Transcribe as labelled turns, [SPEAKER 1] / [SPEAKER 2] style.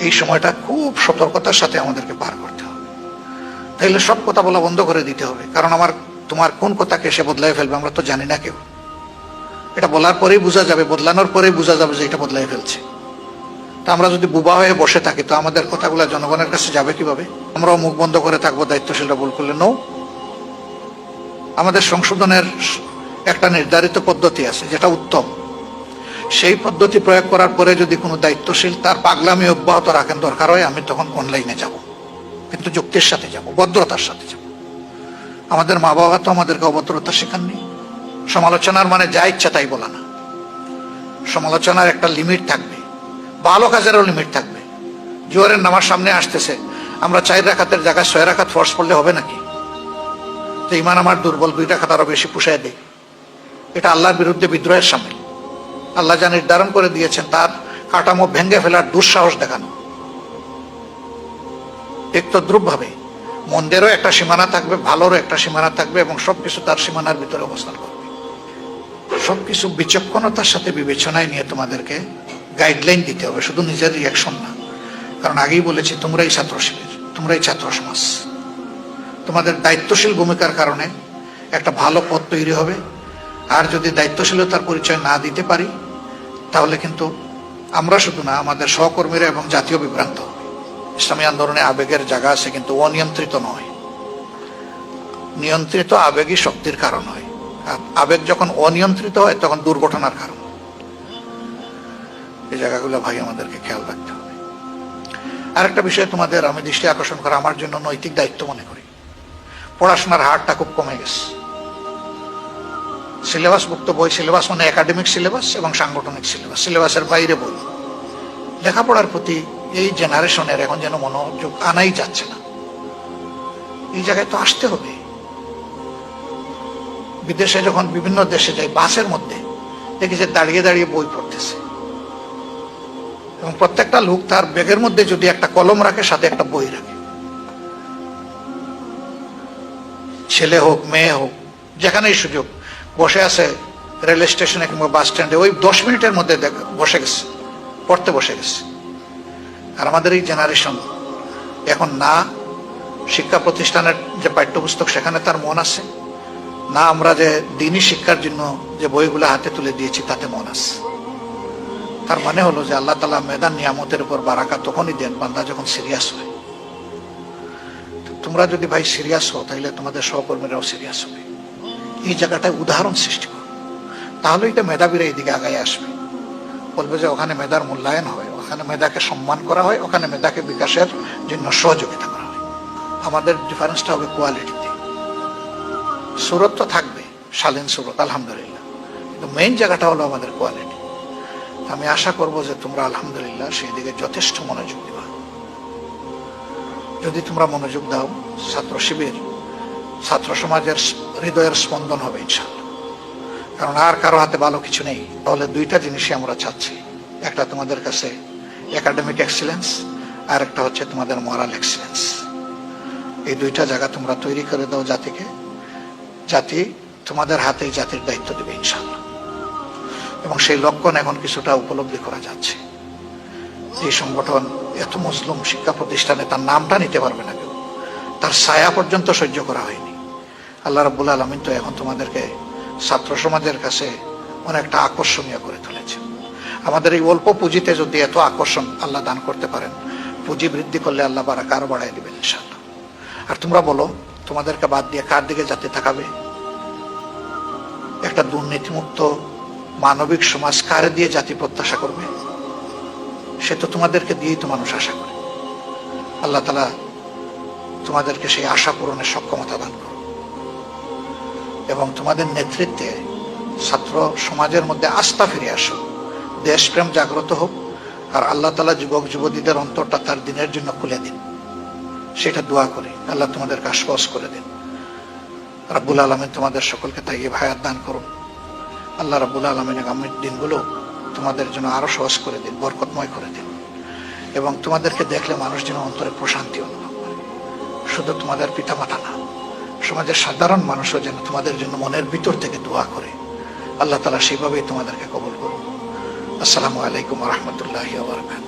[SPEAKER 1] এই সময়টা খুব সতর্কতার সাথে আমাদেরকে পার করতে হবে। তাইলে সব কথা বলা বন্ধ করে দিতে হবে। কারণ আমার, তোমার কোন কথাকে সে বদলাই ফেলবে আমরা তো জানি না কেউ। এটা বলার পরেই বোঝা যাবে, বদলানোর পরেই বোঝা যাবে যে এটা বদলাই ফেলছে। তা আমরা যদি বুবা হয়ে বসে থাকি, তো আমাদের কথাগুলো জনগণের কাছে যাবে কীভাবে? আমরাও মুখ বন্ধ করে থাকব, দায়িত্বশীলরা ভুল করলে। নো আমাদের সংশোধনের একটা নির্ধারিত পদ্ধতি আছে, যেটা উত্তম। সেই পদ্ধতি প্রয়োগ করার পরে যদি কোনো দায়িত্বশীল তার পাগলামি অব্যাহত রাখেন, দরকার হয় আমি তখন অনলাইনে যাব। কিন্তু যুক্তির সাথে যাব, ভদ্রতার সাথে যাব। আমাদের মা বাবা তো আমাদেরকে অভদ্রতা শেখাননি। সমালোচনার মানে যা ইচ্ছা তাই বলা না। সমালোচনার একটা লিমিট থাকবে। ভালো কাজেরও লিমিট থাকবে। জোয়ারের নামার সামনে আসতেছে। আমরা চার রাখাতের জায়গায় ছয় রাখাত ফর্স করলে হবে নাকি? তো ইমান আমার দুর্বল, দুই রাখাত আরও বেশি পুষায় দেয়। এটা আল্লাহর বিরুদ্ধে বিদ্রোহের সামিল। আল্লাহ যা নির্ধারণ করে দিয়েছেন, তার কাঠামো ভেঙে ফেলার দুঃসাহস দেখানো। একটু দ্রুপ ভাবে মন্দিরও একটা সীমানা থাকবে, ভালোরও একটা সীমানা থাকবে এবং সবকিছু তার সীমানার ভিতরে অবস্থান করবে। সবকিছু বিচক্ষণতার সাথে বিবেচনায় নিয়ে তোমাদেরকে গাইডলাইন দিতে হবে, শুধু নিজের রিয়াকশন না। কারণ আগেই বলেছি, তোমরাই ছাত্র শিবির, তোমরাই ছাত্র সমাজ। তোমাদের দায়িত্বশীল ভূমিকার কারণে একটা ভালো পথ তৈরি হবে। আর যদি দায়িত্বশীলতার পরিচয় না দিতে পারি, তাহলে কিন্তু আমরা শুধু না, আমাদের সহকর্মীরা এবং জাতীয় বিভ্রান্ত ইসলামী আন্দোলনে আবেগের জায়গা আছে, কিন্তু অনিয়ন্ত্রিত নয়। নিয়ন্ত্রিত আবেগই শক্তির কারণ হয়। আবেগ যখন অনিয়ন্ত্রিত হয়, তখন দুর্ঘটনার কারণ। এই জায়গাগুলো ভাই আমাদেরকে খেয়াল রাখতে হবে। আরেকটা বিষয় তোমাদের আমি দৃষ্টি আকর্ষণ করা আমার জন্য নৈতিক দায়িত্ব মনে করি। পড়াশোনার হারটা খুব কমে গেছে। সিলেবাস মুক্ত বই সিলেবাস মানে একাডেমিক সিলেবাস এবং সাংগঠনিক সিলেবাস। সিলেবাসের বাইরে বই লেখাপড়ার প্রতি এই জেনারেশনের এখন যেন মনোযোগ আনাই যাচ্ছে না। এই জায়গায় তো আসতে হবে। বিদেশে যখন বিভিন্ন দেশে যাই, বাসের মধ্যে দেখি যে দাঁড়িয়ে দাঁড়িয়ে বই পড়তেছে। এবং প্রত্যেকটা লোক তার ব্যাগের মধ্যে যদি একটা কলম রাখে, সাথে একটা বই রাখে। ছেলে হোক, মেয়ে হোক, যেখানেই সুযোগ। বসে আছে রেল স্টেশনে কিংবা বাস স্ট্যান্ডে, ওই দশ মিনিটের মধ্যে বসে গেছে, পড়তে বসে গেছে। আর আমাদের এই জেনারেশন এখন না শিক্ষা প্রতিষ্ঠানের যে পাঠ্যপুস্তক, সেখানে তার মন আছে, না আমরা যে দিনই শিক্ষার জন্য যে বইগুলো হাতে তুলে দিয়েছি, তাতে মন আছে। তার মানে হলো যে আল্লাহ তালা মেদান নিয়ামতের উপর বারাকা তখনই দেন বান্দা যখন সিরিয়াস হয়। তোমরা যদি ভাই সিরিয়াস হও তাহলে তোমাদের সহকর্মীরাও সিরিয়াস হবে। এই জায়গাটায় উদাহরণ সৃষ্টি করো। তাহলে এটা মেধাবীরা এইদিকে আগায় আসবে। বলবে যে ওখানে মেধার মূল্যায়ন হয়, ওখানে মেধাকে সম্মান করা হয়, ওখানে মেধাকে বিকাশের জন্য সহযোগিতা করা হয়। আমাদের ডিফারেন্সটা হবে কোয়ালিটিতে সুরত তো থাকবে, শালীন সুরত, আলহামদুলিল্লাহ। কিন্তু মেইন জায়গাটা হলো আমাদের কোয়ালিটি। আমি আশা করব যে তোমরা আলহামদুলিল্লাহ সেই দিকে যথেষ্ট মনোযোগ দিবা। যদি তোমরা মনোযোগ দাও, ছাত্র শিবির, ছাত্র সমাজের হৃদয়ের স্পন্দন হবে ইনশাল্লাহ কারণ আর কারও হাতে ভালো কিছু নেই, তাহলে দুইটা জিনিসই আমরা চাচ্ছি। একটা তোমাদের কাছে একাডেমিক এক্সিলেন্স আর একটা হচ্ছে তোমাদের মরাল এক্সিলেন্স এই দুইটা জায়গা তোমরা তৈরি করে দাও জাতিকে, জাতি তোমাদের হাতেই জাতির দায়িত্ব দেবে ইনশাল্লাহ এবং সেই লক্ষণ এখন কিছুটা উপলব্ধি করা যাচ্ছে। এই সংগঠন এত মুসলিম শিক্ষা প্রতিষ্ঠানে তার নামটা নিতে পারবে না কেউ। তার ছায়া পর্যন্ত সহ্য করা হয়নি। আল্লাহ রাবুল আলমিন তো এখন তোমাদেরকে ছাত্র সমাজের কাছে অনেকটা আকর্ষণীয় করে তুলেছে আমাদের এই অল্প পুঁজিতে যদি এত আকর্ষণ আল্লাহ দান করতে পারেন, পুঁজি বৃদ্ধি করলে আল্লাহ বারাকা আরও বাড়াই দিবেন ইনশাল্লাহ আর তোমরা বলো, তোমাদেরকে বাদ দিয়ে কার দিকে জাতি তাকাবে? একটা দুর্নীতিমুক্ত মানবিক সমাজ কার দিয়ে জাতি প্রত্যাশা করবে? সে তো তোমাদেরকে দিয়েই তো মানুষ আশা করে। আল্লাহ তালা তোমাদেরকে সেই আশা পূরণের সক্ষমতা দান করো এবং তোমাদের নেতৃত্বে ছাত্র সমাজের মধ্যে আস্থা ফিরে আসো দেশপ্রেম জাগ্রত হোক আর আল্লাহ তালা যুবক যুবতীদের অন্তরটা তার দিনের জন্য খুলে দিন। সেটা দোয়া করি আল্লাহ তোমাদেরকে আশ্বাস করে দিন। রাব্বুল আলমিন তোমাদের সকলকে তাই ভায়াত দান করুন। আল্লাহ রাব্বুল আলমিন আগামীর দিনগুলো তোমাদের জন্য আরও সহজ করে দিন, বরকতময় করে দিন। এবং তোমাদেরকে দেখলে মানুষ যেন অন্তরে প্রশান্তি অনুভব করে। শুধু তোমাদের পিতা পিতামাতা না সমাজের সাধারণ মানুষও যেন তোমাদের জন্য মনের ভিতর থেকে দোয়া করে। আল্লাহ তালা সেইভাবেই তোমাদেরকে কবল করুন। আসসালামু আলাইকুম রহমতুল্লাহ বারকাত